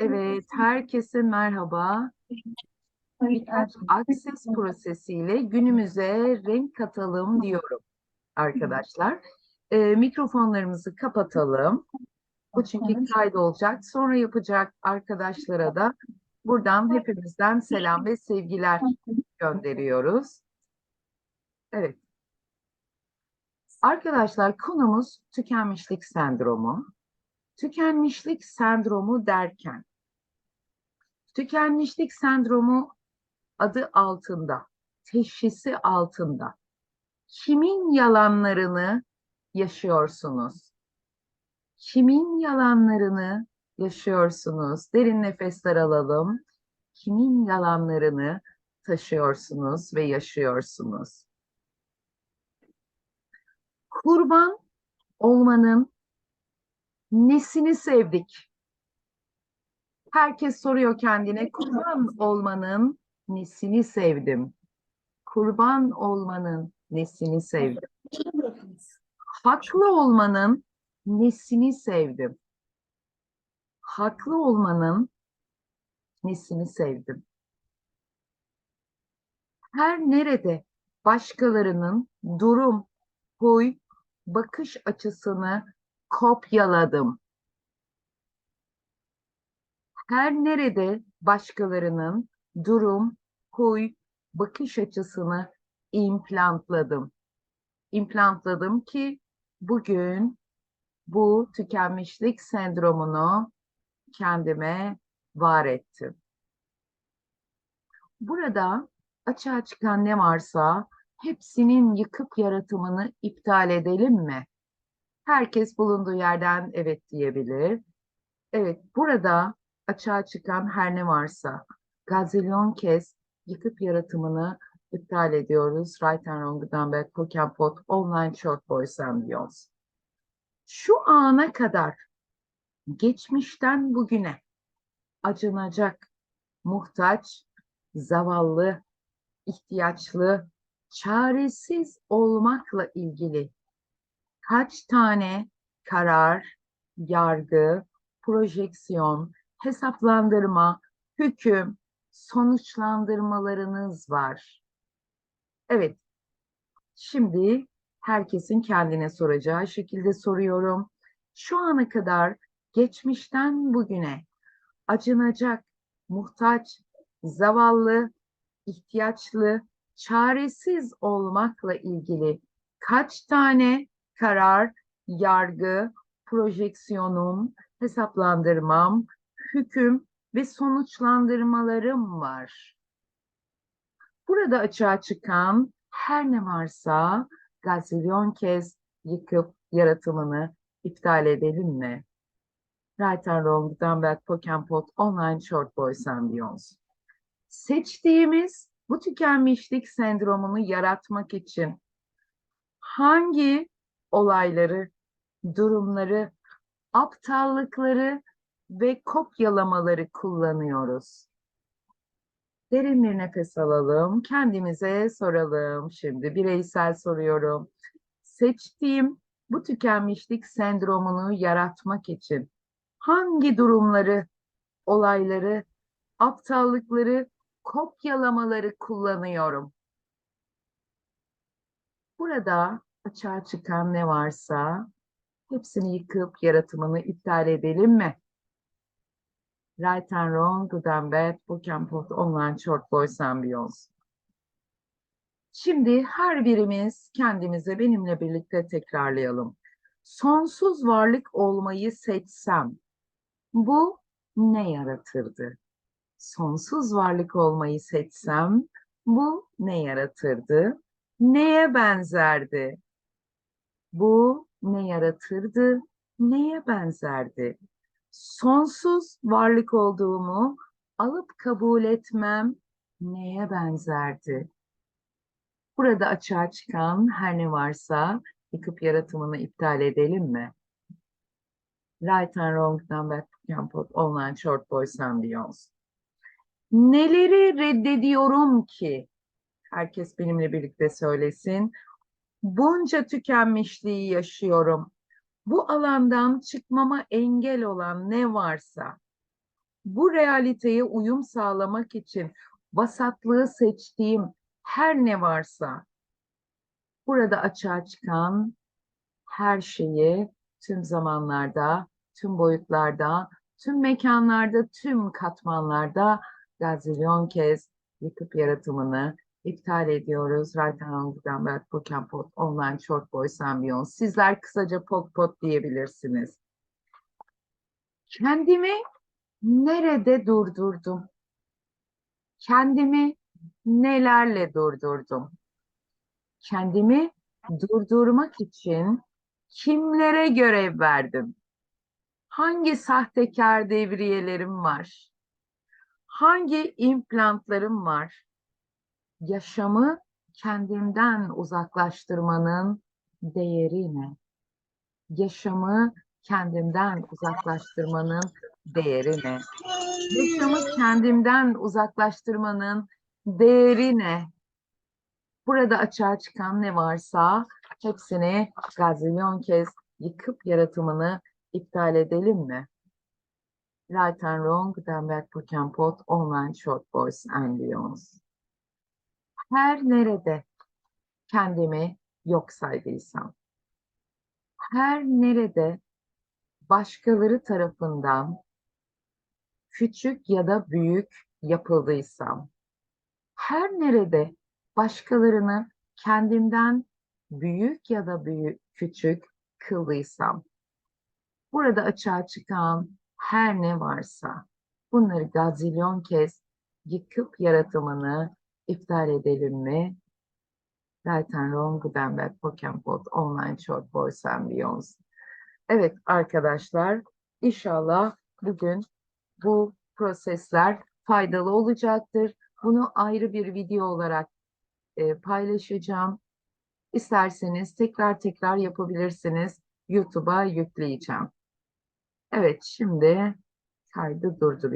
Evet, herkese merhaba. Birkaç akses prosesiyle günümüze renk katalım diyorum arkadaşlar. Ee, mikrofonlarımızı kapatalım. Bu çünkü kaydolacak. Sonra yapacak arkadaşlara da buradan hepimizden selam ve sevgiler gönderiyoruz. Evet. Arkadaşlar konumuz tükenmişlik sendromu. Tükenmişlik sendromu derken tükenmişlik sendromu adı altında, teşhisi altında kimin yalanlarını yaşıyorsunuz? Kimin yalanlarını yaşıyorsunuz? Derin nefesler alalım. Kimin yalanlarını taşıyorsunuz ve yaşıyorsunuz? Kurban olmanın nesini sevdik? Herkes soruyor kendine kurban olmanın nesini sevdim? Kurban olmanın nesini sevdim? Haklı olmanın nesini sevdim? Haklı olmanın nesini sevdim? Her nerede başkalarının durum, huy, bakış açısını kopyaladım. Her nerede başkalarının durum, huy, bakış açısını implantladım. İmplantladım ki bugün bu tükenmişlik sendromunu kendime var ettim. Burada açığa çıkan ne varsa hepsinin yıkıp yaratımını iptal edelim mi? Herkes bulunduğu yerden evet diyebilir. Evet, burada açığa çıkan her ne varsa gazilyon kez yıkıp yaratımını iptal ediyoruz. Right and Wrong, Gutenberg, Pokenpot, Online Short Voice and Beyond. Şu ana kadar geçmişten bugüne acınacak, muhtaç, zavallı, ihtiyaçlı, çaresiz olmakla ilgili kaç tane karar, yargı, projeksiyon, hesaplandırma, hüküm, sonuçlandırmalarınız var. Evet, şimdi herkesin kendine soracağı şekilde soruyorum. Şu ana kadar geçmişten bugüne acınacak, muhtaç, zavallı, ihtiyaçlı, çaresiz olmakla ilgili kaç tane karar, yargı, projeksiyonum, hesaplandırmam, hüküm ve sonuçlandırmalarım var. Burada açığa çıkan her ne varsa gazilyon kez yıkıp yaratımını iptal edelim mi? Right and Wrong, Gutenberg, Pokenpot, Online Short and Beyond. Seçtiğimiz bu tükenmişlik sendromunu yaratmak için hangi olayları, durumları, aptallıkları ve kopyalamaları kullanıyoruz. Derin bir nefes alalım. Kendimize soralım. Şimdi bireysel soruyorum. Seçtiğim bu tükenmişlik sendromunu yaratmak için hangi durumları, olayları, aptallıkları, kopyalamaları kullanıyorum? Burada açığa çıkan ne varsa hepsini yıkıp yaratımını iptal edelim mi? Right and Wrong, Good and Bad, Book and Pot, Online Short Voice and Beyond. Şimdi her birimiz kendimize benimle birlikte tekrarlayalım. Sonsuz varlık olmayı seçsem bu ne yaratırdı? Sonsuz varlık olmayı seçsem bu ne yaratırdı? Neye benzerdi? Bu ne yaratırdı? Neye benzerdi? Sonsuz varlık olduğumu alıp kabul etmem neye benzerdi? Burada açığa çıkan her ne varsa yıkıp yaratımını iptal edelim mi? Right and Wrong Number Campbell Online Short and Beyond. Neleri reddediyorum ki? Herkes benimle birlikte söylesin. Bunca tükenmişliği yaşıyorum. Bu alandan çıkmama engel olan ne varsa, bu realiteye uyum sağlamak için vasatlığı seçtiğim her ne varsa, burada açığa çıkan her şeyi tüm zamanlarda, tüm boyutlarda, tüm mekanlarda, tüm katmanlarda gazilyon kez yıkıp yaratımını iptal ediyoruz. Right and Gutenberg Bootcamp Pod Online Short Voice Ambience. Sizler kısaca pot pot diyebilirsiniz. Kendimi nerede durdurdum? Kendimi nelerle durdurdum? Kendimi durdurmak için kimlere görev verdim? Hangi sahtekar devriyelerim var? Hangi implantlarım var? Yaşamı kendimden uzaklaştırmanın değeri ne? Yaşamı kendimden uzaklaştırmanın değeri ne? Yaşamı kendimden uzaklaştırmanın değeri ne? Burada açığa çıkan ne varsa hepsini gazilyon kez yıkıp yaratımını iptal edelim mi? Right and Wrong, Bootcamp Pod, Online Short Voice and Beyond. Her nerede kendimi yok saydıysam, her nerede başkaları tarafından küçük ya da büyük yapıldıysam, her nerede başkalarını kendimden büyük ya da büyük küçük kıldıysam, burada açığa çıkan her ne varsa bunları gazilyon kez yıkıp yaratımını iptal edelim mi? Right and Wrong, Gutenberg, Pokempot, Online Short Voice and Beyond. Evet arkadaşlar, inşallah bugün bu prosesler faydalı olacaktır. Bunu ayrı bir video olarak e, paylaşacağım. İsterseniz tekrar tekrar yapabilirsiniz. YouTube'a yükleyeceğim. Evet, şimdi kaydı durduruyorum.